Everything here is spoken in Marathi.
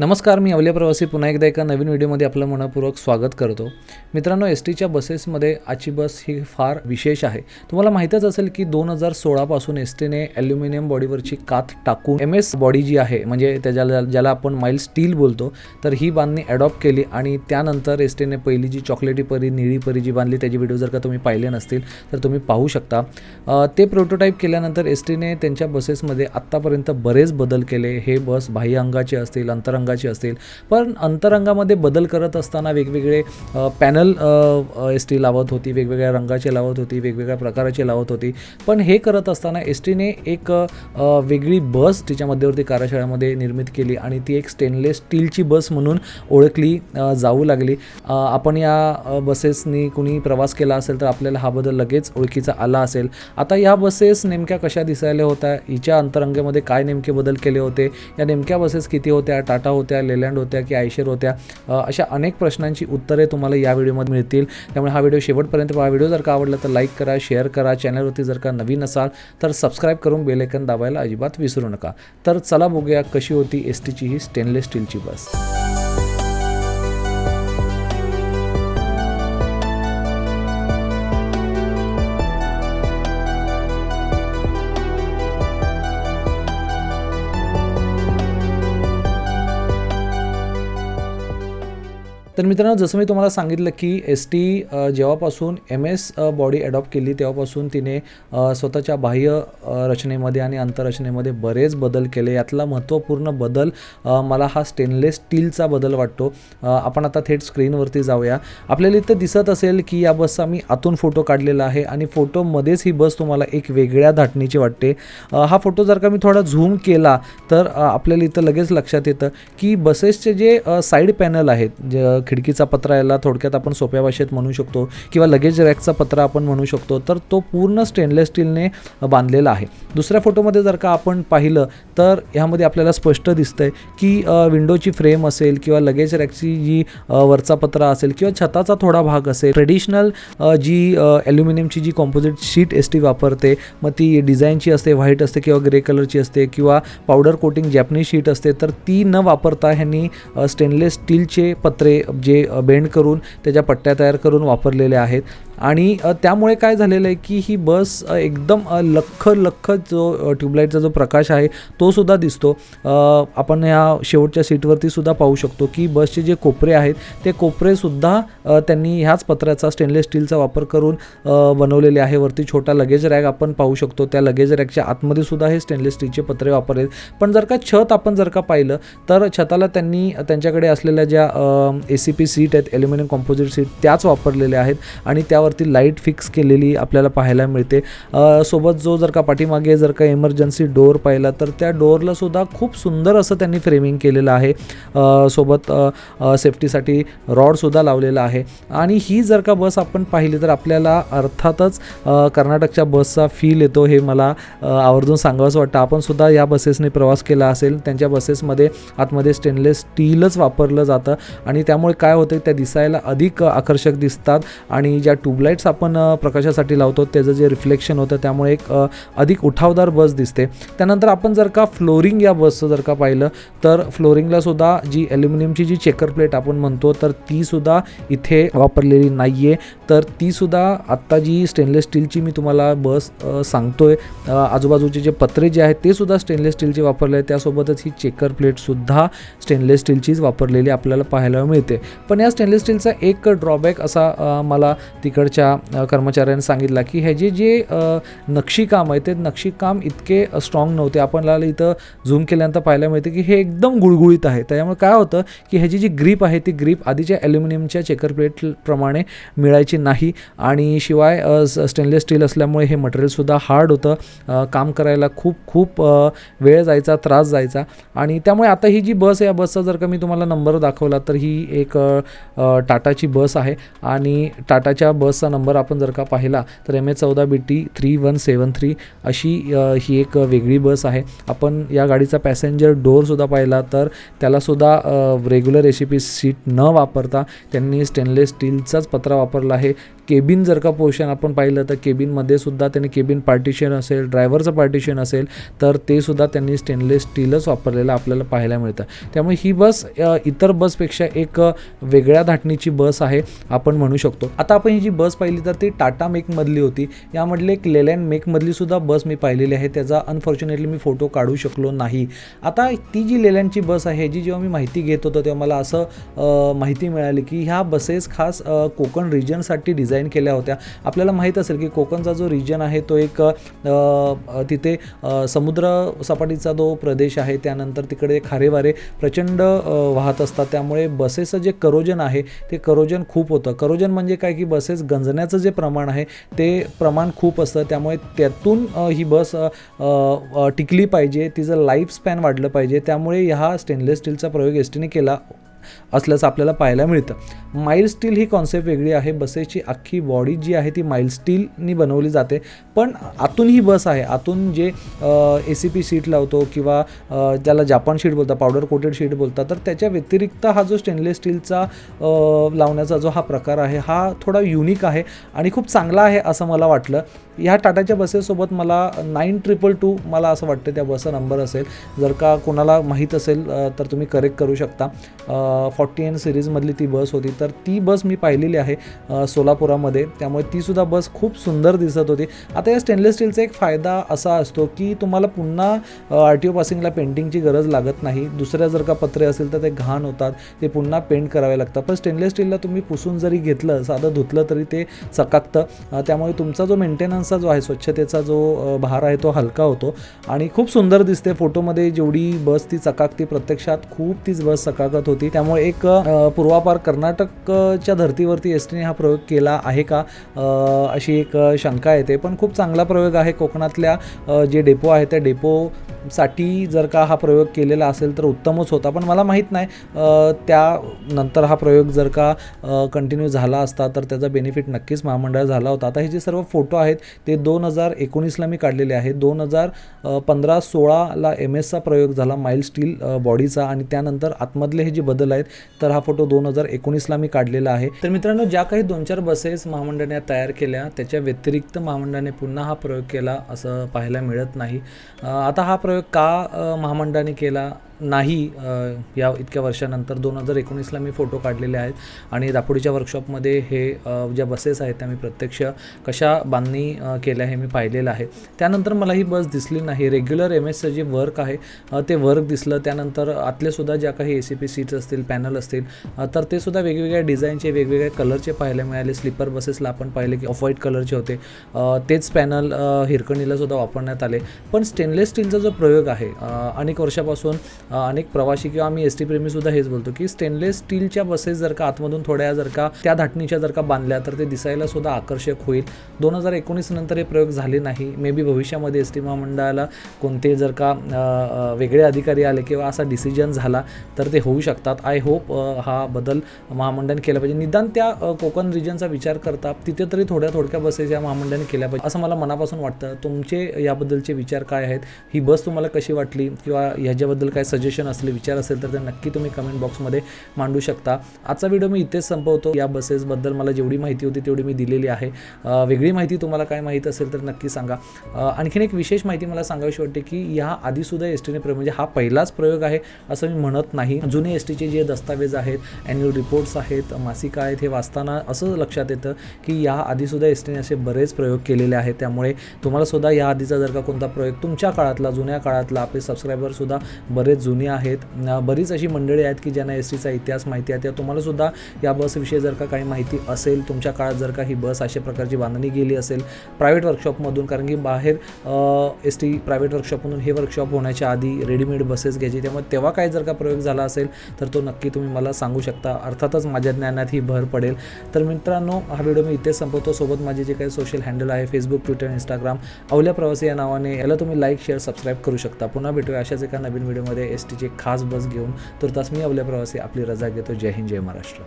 नमस्कार मी अवल्या प्रवासी. पुन्हा एकदा एका नवीन व्हिडिओमध्ये आपलं मनपूर्वक स्वागत करतो. मित्रांनो एस टीच्या बसेसमध्ये आजची बस ही फार विशेष आहे. तुम्हाला माहीतच असेल की दोन हजार सोळापासून एस टीने ॲल्युमिनियम बॉडीवरची कात टाकून एम एस बॉडी जी आहे म्हणजे त्याच्याला ज्याला आपण माईल स्टील बोलतो तर ही बांधणी ॲडॉप्ट केली आणि त्यानंतर एस टीने पहिली जी चॉकलेटी परी निळी परी जी बांधली त्याची व्हिडिओ जर का तुम्ही पाहिले नसतील तर तुम्ही पाहू शकता. ते प्रोटोटाईप केल्यानंतर एस टीने त्यांच्या बसेसमध्ये आत्तापर्यंत बरेच बदल केले. हे बस बाह्य अंगाचे असतील अंतरंगाचे असतील. पण अंतरंगामध्ये बदल करत असताना वेगवेगळे पॅनल एस टी लावत होती वेगवेगळ्या रंगाचे लावत होती वेगवेगळ्या प्रकाराचे लावत होती. पण हे करत असताना एस टीने एक वेगळी बस तिच्या मध्यवर्ती कार्यशाळेमध्ये निर्मित केली आणि ती एक स्टेनलेस स्टीलची बस म्हणून ओळखली जाऊ लागली. आपण या बसेसनी कुणी प्रवास केला असेल तर आपल्याला हा बदल लगेच ओळखीचा आला असेल. आता या बसेस नेमक्या कशा दिसायला होत्या? हिच्या अंतरंगामध्ये काय नेमके बदल केले होते? या नेमक्या बसेस किती होत्या? टाटा होत्या लेलँड होत्या की आयशर होत्या अशा अनेक प्रश्नांची उत्तरे तुम्हाला या व्हिडिओमध्ये मिळतील. त्यामुळे हा व्हिडिओ शेवटपर्यंत पहा. व्हिडिओ जर का आवडला तर लाईक करा शेअर करा. चॅनलवरती जर का नवीन असाल तर सबस्क्राईब करून बेलायकन दाबायला अजिबात विसरू नका. तर चला बघूया कशी होती एस टीची ही स्टेनलेस स्टीलची बस. तर मित्रांनो जसं मी तुम्हाला सांगितलं की एस टी जेव्हापासून एम एस बॉडी अडॉप्ट केली तेव्हापासून तिने स्वतःच्या बाह्य रचनेमध्ये आणि अंतरचनेमध्ये बरेच बदल केले. यातला महत्त्वपूर्ण बदल मला हा स्टेनलेस स्टीलचा बदल वाटतो. आपण आता थेट स्क्रीनवरती जाऊया. आपल्याला इथं दिसत असेल की या बसचा मी आतून फोटो काढलेला आहे आणि फोटोमध्येच ही बस तुम्हाला एक वेगळ्या धाटणीची वाटते. हा फोटो जर का मी थोडा झूम केला तर आपल्याला इथं लगेच लक्षात येतं की बसेसचे जे साईड पॅनल आहेत जे खिडकीचा पत्रा याला थोडक्यात आपण सोप्या भाषेत म्हणू शकतो किंवा लगेज रॅकचा पत्रा आपण म्हणू शकतो तर तो पूर्ण स्टेनलेस स्टीलने बांधलेला आहे. दुसऱ्या फोटोमध्ये जर का आपण पाहिलं तर ह्यामध्ये आपल्याला स्पष्ट दिसतंय की विंडोची फ्रेम असेल किंवा लगेज रॅकची जी वरचा पत्रा असेल किंवा छताचा थोडा भाग असेल ट्रेडिशनल जी ॲल्युमिनियमची जी कॉम्पोजिट शीट एस टी वापरते मग ती डिझाईनची असते व्हाईट असते किंवा ग्रे कलरची असते किंवा पावडर कोटिंग जॅपनीज शीट असते तर ती न वापरता ह्यांनी स्टेनलेस स्टीलचे पत्रे जे बेंड करून त्याच्या पट्ट्या तयार करून वापरलेल्या आहेत. आणि त्यामुळे काय झालेलं आहे की ही बस एकदम लख लख्ख लख्ख जो ट्यूबलाईटचा जो प्रकाश आहे तो सुद्धा दिसतो. आपण या शेवटच्या सीटवरती सुद्धा पाहू शकतो की बसचे जे कोपरे आहेत ते कोपरेसुद्धा त्यांनी ह्याच पत्र्याचा स्टेनलेस स्टीलचा वापर करून बनवलेले आहे. वरती छोटा लगेज रॅक आपण पाहू शकतो. त्या लगेज रॅकच्या आतमध्ये सुद्धा हे स्टेनलेस स्टीलचे पत्रे वापरले पण जर का छत आपण जर का पाहिलं तर छताला त्यांनी त्यांच्याकडे असलेल्या ज्या ए सी पी सीट आहेत ॲल्युमिनियम कॉम्पोजिट सीट त्याच वापरलेल्या आहेत. आणि त्यावर त्यावरती लाइट फिक्स केलेली आपल्याला पाहायला मिळते. सोबत जो जर का पाठीमागे जर का इमर्जन्सी डोअर पाहिला तर त्या डोअरला सुद्धा खूप सुंदर असं त्यांनी फ्रेमिंग केलेलं आहे. सोबत सेफ्टीसाठी रॉडसुद्धा लावलेला आहे. आणि ही जर का बस आपण पाहिली तर आपल्याला अर्थातच कर्नाटकच्या बसचा फील येतो हे मला आवर्जून सांगावंसं वाटतं. आपणसुद्धा या बसेसने प्रवास केला असेल त्यांच्या बसेसमध्ये आतमध्ये स्टेनलेस स्टीलच वापरलं जातं. आणि त्यामुळे काय होतं त्या दिसायला अधिक आकर्षक दिसतात. आणि ज्या ट्यूबलाईट्स आपण प्रकाशासाठी लावतो त्याचं जे रिफ्लेक्शन होतं त्यामुळे एक अधिक उठावदार बस दिसते. त्यानंतर आपण जर का फ्लोरिंग या बसचं जर का पाहिलं तर फ्लोरिंगला सुद्धा जी ॲल्युमिनियमची जी चेकर प्लेट आपण म्हणतो तर ती सुद्धा इथे वापरलेली नाही आहे तर ती सुद्धा आत्ता जी स्टेनलेस स्टीलची मी तुम्हाला बस सांगतो सांगतोय आजूबाजूचे जे पत्रे जे आहेत ते सुद्धा स्टेनलेस स्टीलचे वापरले आहेत. त्यासोबतच ही चेकर प्लेटसुद्धा स्टेनलेस स्टीलचीच वापरलेली आपल्याला पाहायला मिळते. पण या स्टेनलेस स्टीलचा एक ड्रॉबॅक असा मला तिकडच्या तिकडच्या कर्मचाऱ्यांनी सांगितला की हे जे जे नक्षीकाम आहे ते नक्षीकाम इतके स्ट्रॉंग नव्हते. आपल्याला इथं झूम केल्यानंतर पाहायला मिळते की हे एकदम गुळगुळीत आहे. त्यामुळे काय होतं की ह्याची जी ग्रीप आहे ती ग्रीप आधीच्या ॲल्युमिनियमच्या चेकर प्लेटप्रमाणे मिळायची नाही. आणि शिवाय स्टेनलेस स्टील असल्यामुळे हे मटेरियलसुद्धा हार्ड होतं. काम करायला खूप खूप वेळ जायचा त्रास जायचा. आणि त्यामुळे आता ही जी बस आहे या बसचा जर का मी तुम्हाला नंबर दाखवला तर ही एक टाटाची बस आहे. आणि टाटाच्या बस बसचा नंबर आपण जर का पाहिला तर एम ए चौदा B T three one seven three अशी ही एक वेगळी बस आहे. आपण या गाडीचा पॅसेंजर डोअरसुद्धा पाहिला तर त्यालासुद्धा रेग्युलर रेसिपी सीट न वापरता त्यांनी स्टेनलेस स्टीलचाच पत्रा वापरला आहे. केबिन जर का पोर्शन आपण पाहिलं तर केबिनमध्ये सुद्धा त्यांनी केबिन पार्टिशन असेल ड्रायव्हरचं पार्टिशन असेल तर ते सुद्धा त्यांनी स्टेनलेस स्टीलच वापरलेलं आपल्याला पाहायला मिळतं. त्यामुळे ही बस इतर बसपेक्षा एक वेगळ्या धाटणीची बस आहे आपण म्हणू शकतो. आता आपण ही जी बस पाहिली तर ती टाटा मेकमधली होती. यामधली एक लेलँड मेकमधली सुद्धा बस मी पाहिलेली आहे. त्याचा अनफॉर्च्युनेटली मी फोटो काढू शकलो नाही. आता ती जी लेलँडची बस आहे जी जेव्हा मी माहिती घेत होतो तेव्हा मला असं माहिती मिळाली की ह्या बसेस खास कोकण रिजनसाठी डिझाईन केल्या होत्या. आपल्याला माहीत असेल की कोकणचा जो रिजन आहे तो एक तिथे समुद्र सपाटीचा जो प्रदेश आहे त्यानंतर तिकडे खारेवारे प्रचंड वाहत असतात. त्यामुळे बसेसचं जे करोजन आहे ते करोजन खूप होतं. करोजन म्हणजे काय की बसेस गंजण्याचं जे प्रमाण आहे ते प्रमाण खूप असतं. त्यामुळे त्यातून ही बस टिकली पाहिजे. तिचं लाईफ स्पॅन वाढलं पाहिजे. त्यामुळे ह्या स्टेनलेस स्टीलचा प्रयोग एस टीने केला असल्याचं आपल्याला पाहायला मिळतं. माईल स्टील ही कॉन्सेप्ट वेगळी आहे. बसेसची अख्खी बॉडी जी आहे ती माईल स्टीलनी बनवली जाते. पण आतून ही बस आहे. आतून जे ए सी पी सीट लावतो किंवा ज्याला जापान शीट बोलतात पावडर कोटेड शीट बोलतात तर त्याच्या व्यतिरिक्त हा जो स्टेनलेस स्टीलचा लावण्याचा जो हा प्रकार आहे हा थोडा युनिक आहे आणि खूप चांगला आहे असं मला वाटलं. ह्या टाटाच्या बसेसोबत मला नाईन ट्रिपल टू मला असं वाटतं त्या बसचा नंबर असेल. जर का कोणाला माहीत असेल तर तुम्ही करेक्ट करू शकता. फॉर्टी एन सिरीजमधली ती बस होती. तर ती बस मी पाहिलेली आहे सोलापुरामध्ये. त्यामुळे तीसुद्धा बस खूप सुंदर दिसत होती. आता या स्टेनलेस स्टीलचा एक फायदा असा असतो की तुम्हाला पुन्हा आर टी ओ पासिंगला पेंटिंगची गरज लागत नाही. दुसऱ्या जर का पत्रे असेल तर ते घाण होतात. ते पुन्हा पेंट करावे लागतात. पण स्टेनलेस स्टीलला तुम्ही पुसून जरी घेतलं साधं धुतलं तरी ते चकाकतं. त्यामुळे तुमचा जो मेंटेनन्सचा जो आहे स्वच्छतेचा जो भार आहे तो हलका होतो. आणि खूप सुंदर दिसते. फोटोमध्ये जेवढी बस ती चकाकती प्रत्यक्षात खूप तीच बस चकाकत होती. त्यामुळे एक पूर्वापार कर्नाटकच्या धर्तीवरती एस टीने हा प्रयोग केला आहे का? अशी एक शंका येते. पण खूप चांगला प्रयोग आहे कोकणातल्या जे डेपो आहे त्या डेपोसाठी जर का हा प्रयोग केलेला असेल तर उत्तमच होता. पण मला माहीत नाही त्यानंतर हा प्रयोग जर का कंटिन्यू झाला असता तर त्याचा बेनिफिट नक्कीच महामंडळ झाला होता. आता हे जे सर्व फोटो आहेत ते दोन हजार एकोणीसला मी काढलेले आहेत. दोन हजार पंधरा सोळाला एम एसचा प्रयोग झाला माईल स्टील बॉडीचा आणि त्यानंतर आतमधले हे जे बदल आहेत तर हा फोटो दोन हजार एकोणीसला मी काढलेला आहे. तर मित्रांनो ज्या काही दोन चार बसेस महामंडळाने तयार केल्या त्याच्या व्यतिरिक्त महामंडळाने पुन्हा हा प्रयोग केला असं पाहायला मिळत नाही. आता हा प्रयोग का महामंडळाने केला? नाही या इतक्या वर्षानंतर. दोन हजार एकोणीसला मी फोटो काढलेले आहेत आणि दापोडीच्या वर्कशॉपमध्ये हे ज्या बसेस आहेत त्या मी प्रत्यक्ष कशा बांधणी केल्या हे मी पाहिलेलं आहे. त्यानंतर मला ही बस दिसली नाही. रेग्युलर एम एसचं जे वर्क आहे ते वर्क दिसलं. त्यानंतर आतलेसुद्धा ज्या काही ए सी पी सीट्स असतील पॅनल असतील तर ते सुद्धा वेगवेगळ्या डिझाईनचे वेगवेगळ्या कलरचे पाहायला मिळाले. स्लीपर बसेसला आपण पाहिले की ऑफ व्हाईट कलरचे होते. तेच पॅनल हिरकणीला सुद्धा वापरण्यात आले. पण स्टेनलेस स्टीलचा जो प्रयोग आहे अनेक वर्षापासून अनेक प्रवासी किंवा आम्ही एस टी प्रेमीसुद्धा हेच बोलतो की स्टेनलेस स्टीलच्या बसेस जर का आतमधून थोड्या जर का त्या धाटणीच्या जर का बांधल्या तर ते दिसायला सुद्धा आकर्षक होईल. दोन हजार एकोणीस नंतर हे प्रयोग झाले नाही. मे बी भविष्यामध्ये एस टी महामंडळाला कोणते जर का वेगळे अधिकारी आले किंवा असा डिसिजन झाला तर ते होऊ शकतात. आय होप हा बदल महामंडळाने केला पाहिजे. निदान त्या कोकण रिजनचा विचार करता तिथे तरी थोड्या थोडक्या बसेस या महामंडळाने केल्या पाहिजे. असं मला मनापासून वाटतं. तुमचे याबद्दलचे विचार काय आहेत? ही बस तुम्हाला कशी वाटली? किंवा ह्याच्याबद्दल काय सजेशन असले विचार असेल तर ते नक्की तुम्ही कमेंट बॉक्समध्ये मांडू शकता. आजचा व्हिडिओ मी इथेच संपवतो. या बसेसबद्दल मला जेवढी माहिती होती तेवढी मी दिलेली आहे. वेगळी माहिती तुम्हाला काय माहीत असेल तर नक्की सांगा. आणखीन एक विशेष माहिती मला सांगावीशी वाटते की या आधीसुद्धा एस टीने प्रयोग म्हणजे हा पहिलाच प्रयोग आहे असं मी म्हणत नाही. जुने एस टीचे जे दस्तावेज आहेत ॲन्युअल रिपोर्ट्स आहेत मासिकं आहेत हे वाचताना असं लक्षात येतं की या आधीसुद्धा एस टीने असे बरेच प्रयोग केलेले आहेत. त्यामुळे तुम्हाला सुद्धा या आधीचा जर का कोणता प्रयोग तुमच्या काळातला जुन्या काळातला आपले सबस्क्रायबरसुद्धा बरेच जुनी आहेत. बरीच अशी मंडळी आहेत की ज्यांना एस टीचा इतिहास माहिती आहे. त्या तुम्हालासुद्धा या बसविषयी जर का काही माहिती असेल तुमच्या काळात जर का ही बस अशा प्रकारची बांधणी गेली असेल प्रायव्हेट वर्कशॉपमधून कारण की बाहेर एस टी प्रायव्हेट वर्कशॉपमधून हे वर्कशॉप होण्याच्या आधी रेडीमेड बसेस घ्यायची. त्यामुळे तेव्हा काय जर का प्रयोग झाला असेल तर तो नक्की तुम्ही मला सांगू शकता. अर्थातच माझ्या ज्ञानात ही भर पडेल. तर मित्रांनो हा व्हिडिओ मी इथेच संपवतो. सोबत माझे जे काही सोशल हँडल आहे Facebook Twitter Instagram Avalya Pravasi या नावाने याला तुम्ही लाईक शेअर सबस्क्राईब करू शकता. पुन्हा भेटूया अशाच एका नवीन व्हिडिओमध्ये एस टीची खास बस घेऊन तर मी आपल्या प्रवासी आपली रजा घेतो. जय हिंद जय महाराष्ट्र.